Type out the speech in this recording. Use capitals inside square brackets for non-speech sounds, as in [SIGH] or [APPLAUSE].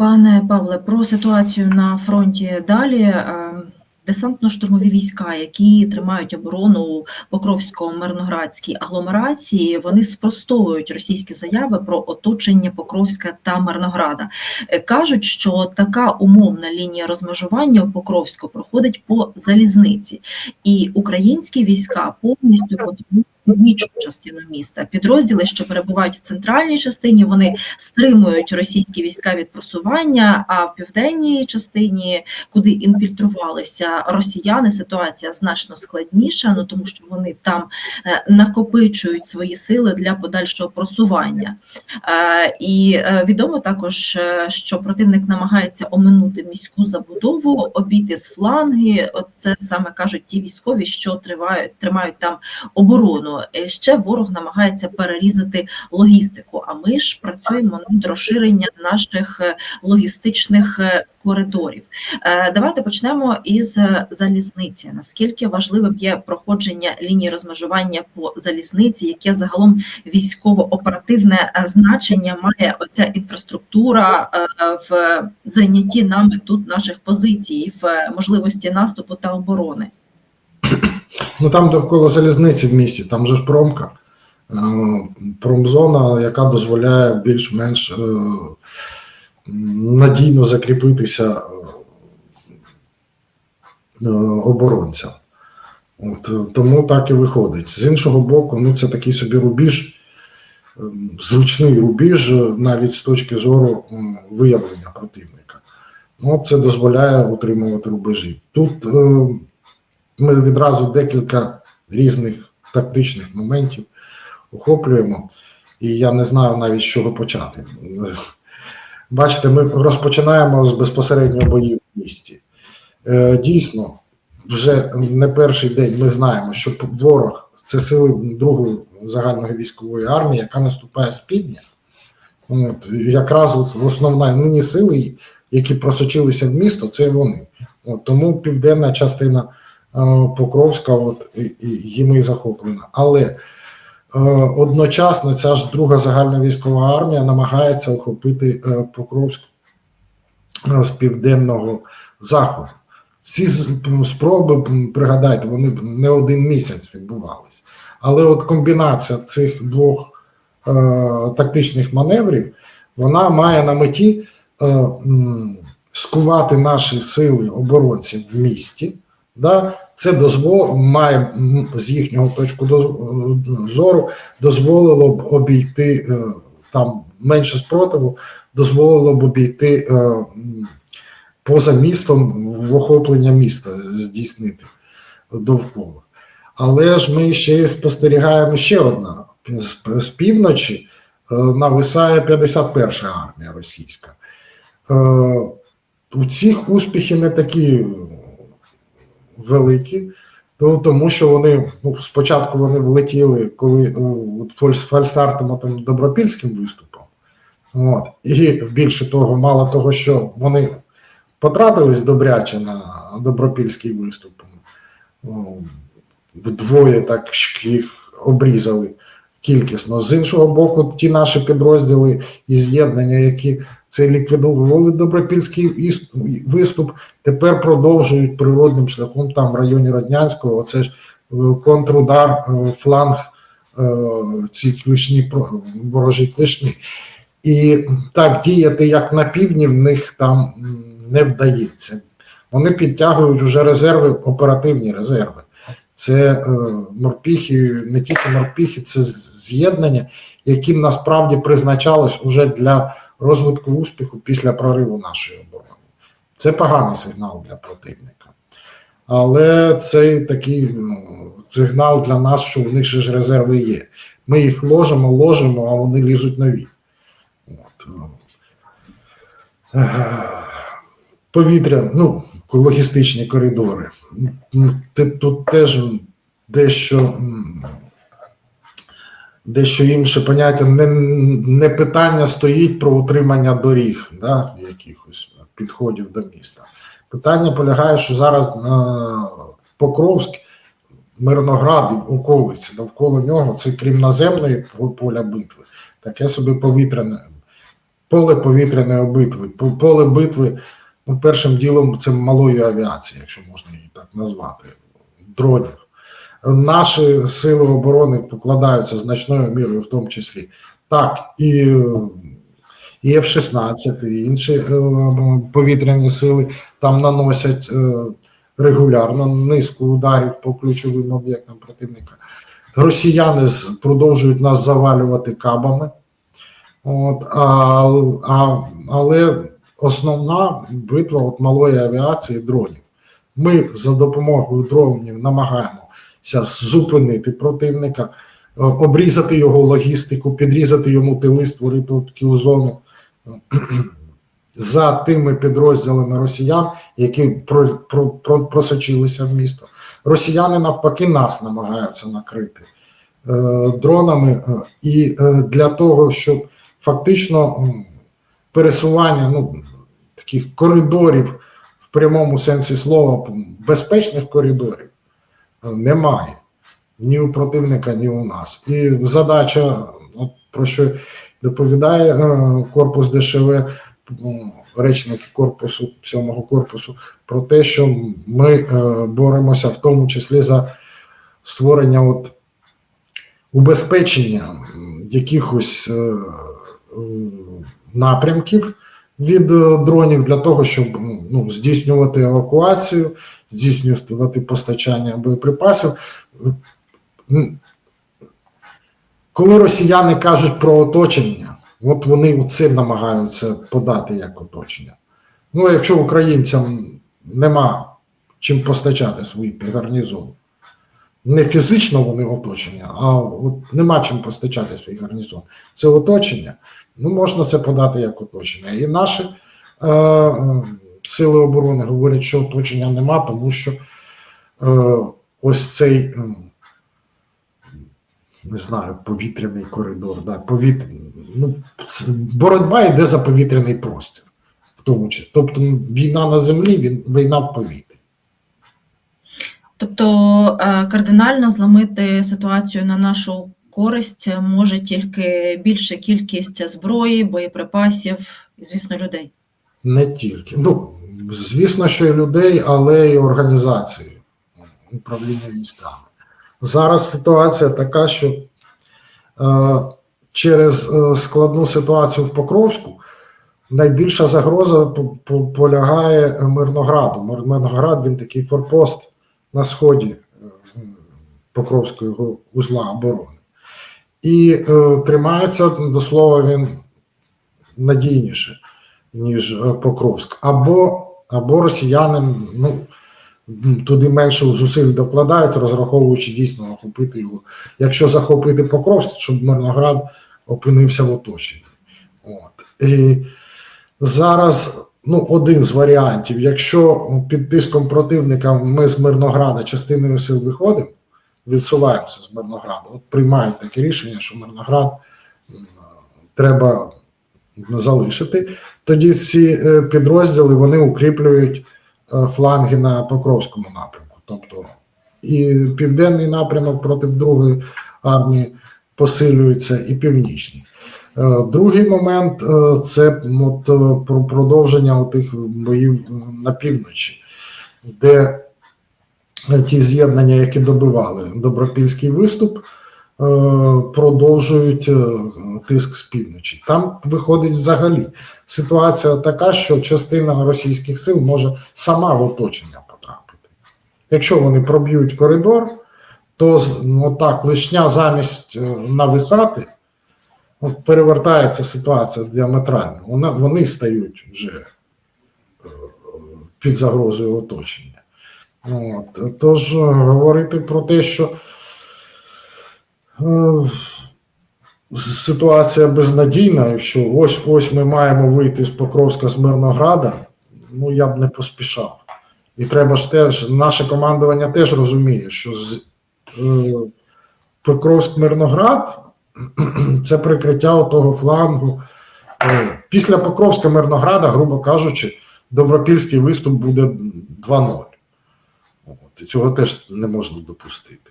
Пане Павле, про ситуацію на фронті далі. Е, Десантно-штурмові війська, які тримають оборону у Покровсько-Мирноградській агломерації, вони спростовують російські заяви про оточення Покровська та Мирнограда. Е, Кажуть, що така умовна лінія розмежування у Покровську проходить по залізниці, і українські війська повністю контролюють північну частину міста. Підрозділи, що перебувають в центральній частині, вони стримують російські війська від просування. А в південній частині, куди інфільтрувалися росіяни, ситуація значно складніша. Ну тому що вони там е, накопичують свої сили для подальшого просування. Е, І е, відомо також, що противник намагається оминути міську забудову, обійти з фланги. Це саме кажуть ті військові, що тривають, тримають там оборону. Е, Ще ворог намагається перерізати логістику. А ми ж працюємо над розширення наших е, логістичних е, коридорів. Давайте почнемо із залізниці. Наскільки важливим є проходження лінії розмежування по залізниці, яке загалом військово-оперативне значення має оця інфраструктура в зайнятті нами тут наших позицій, в можливості наступу та оборони? Ну там довкола залізниці в місті, там же ж промка, е, промзона, яка дозволяє більш-менш е, надійно закріпитися е, оборонцям. От, тому так і виходить. З іншого боку, ну це такий собі рубіж, зручний рубіж, навіть з точки зору виявлення противника. Ну, це дозволяє утримувати рубежі. Тут ми відразу декілька різних тактичних моментів охоплюємо, і я не знаю навіть з чого почати. Бачите, ми розпочинаємо з безпосередньо боїв в місті. Е, Дійсно, вже не перший день ми знаємо, що ворог це сили другої загальної військової армії, яка наступає з півдня. От, якраз основна нині сили, які просочилися в місто, це вони. От, тому південна частина Покровська от, їм і захоплена. Але е, одночасно ця ж друга загальна військова армія намагається охопити е, Покровськ е, з південного заходу. Ці спроби, пригадайте, вони не один місяць відбувались. Але от комбінація цих двох е, тактичних маневрів, вона має на меті е, скувати наші сили оборонців в місті. Да? Це дозвол, має з їхнього точку зору дозволило б обійти е, там менше спротиву, дозволило б обійти е, поза містом в охоплення міста здійснити довкола. Але ж ми ще спостерігаємо ще одна з, півночі е, нависає 51 армія російська. Е, у цих успіхи не такі великі, ну, тому що вони ну, спочатку вони влетіли, коли ну, фальстартом там добропільським виступом. От. І більше того, мало того, що вони потратились добряче на добропільський виступ. Ну, Вдвоє так їх обрізали кількісно. З іншого боку, ті наші підрозділи і з'єднання, які це ліквідували добропільський виступ, тепер продовжують природним шляхом там в районі Роднянського. Оце ж е, контрудар, е, фланг е, ці клишні ворожі клишні. І так діяти, як на півдні, в них там не вдається. Вони підтягують вже резерви, оперативні резерви. Це е, морпіхи, не тільки морпіхи, це з'єднання, яким насправді призначалось уже для розвитку успіху після прориву нашої оборони. Це поганий сигнал для противника. Але це такий ну, сигнал для нас, що в них ще ж резерви є. Ми їх ложимо, ложимо, а вони лізуть нові. От. Е, Повітря, ну, логістичні коридори. Ну, Тут теж дещо, дещо інше поняття. Не, не питання стоїть про утримання доріг, да, якихось підходів до міста. Питання полягає, що зараз на Покровськ, Мирноград і околиці довкола нього, це крім наземної поля битви, таке собі повітряне поле повітряної битви. Поле битви ну, першим ділом це малої авіації, якщо можна її так назвати, дронів. Наші сили оборони покладаються значною мірою, в тому числі. Так, і, і F-16, і інші е, повітряні сили там наносять е, регулярно низку ударів по ключовим об'єктам противника. Росіяни продовжують нас завалювати кабами. От, а, а, але основна битва от малої авіації дронів. Ми за допомогою дронів намагаємося зупинити противника, е, обрізати його логістику, підрізати йому тили, створити кілзону [CLEARS THROAT] за тими підрозділами росіян, які про, про, про, просочилися в місто. Росіяни навпаки нас намагаються накрити е, дронами, е, і е, для того, щоб фактично пересування ну, таких коридорів в прямому сенсі слова, безпечних коридорів е, немає ні у противника, ні у нас. І задача, от про що доповідає е, корпус ДШВ, ну, речник корпусу сьомого корпусу, про те, що ми е, боремося в тому числі за створення от убезпечення якихось напрямків від е, дронів для того, щоб ну, здійснювати евакуацію, здійснювати постачання боєприпасів. Коли росіяни кажуть про оточення, от вони це намагаються подати як оточення. Ну, якщо українцям нема чим постачати свої гарнізони, не фізично вони оточення, а от нема чим постачати свій гарнізон. Це оточення. Ну, можна це подати як оточення. І наші е, сили оборони говорять, що оточення нема, тому що е, ось цей. не знаю, повітряний коридор, да, повіт... ну, боротьба йде за повітряний простір, в тому числі. Тобто війна на землі, він, війна в повітрі. Тобто е, кардинально зламити ситуацію на нашу користь може тільки більша кількість зброї, боєприпасів і, звісно, людей. Не тільки. Ну, звісно, що і людей, але й організації управління військами. Зараз ситуація така, що е, через е, складну ситуацію в Покровську найбільша загроза по- по- полягає Мирнограду. Мирноград він такий форпост на сході е, Покровського узла оборони. І е, тримається до слова він надійніше ніж е, Покровськ, або, або росіяни ну, туди менше зусиль докладають, розраховуючи дійсно охопити його. Якщо захопити Покровськ, щоб Мирноград опинився в оточенні. От. І зараз ну, один з варіантів, якщо під тиском противника ми з Мирнограда частиною сил виходимо, відсуваємося з Мирнограда, от приймають таке рішення, що Мирноград треба залишити. Тоді ці е, підрозділи вони укріплюють е, фланги на Покровському напрямку. Тобто і південний напрямок проти другої армії посилюється, і північний. Е, Другий момент це от, продовження тих боїв на півночі, де ті з'єднання, які добивали добропільський виступ, е, продовжують е, тиск з півночі. Там виходить взагалі ситуація така, що частина російських сил може сама в оточення потрапити. Якщо вони проб'ють коридор, то ну, так лишня замість е, нависати, от перевертається ситуація діаметрально. Вони стають вже під загрозою оточення. От. Тож е, говорити про те, що е, ситуація безнадійна, що ось ось ми маємо вийти з Покровська з Мирнограда, ну я б не поспішав. І треба ж теж, наше командування теж розуміє, що з е, Покровськ-Мирноград [CLEARS THROAT] це прикриття того флангу. Е, після Покровська Мирнограда, грубо кажучи, добропільський виступ буде 2-0. Цього теж не можна допустити.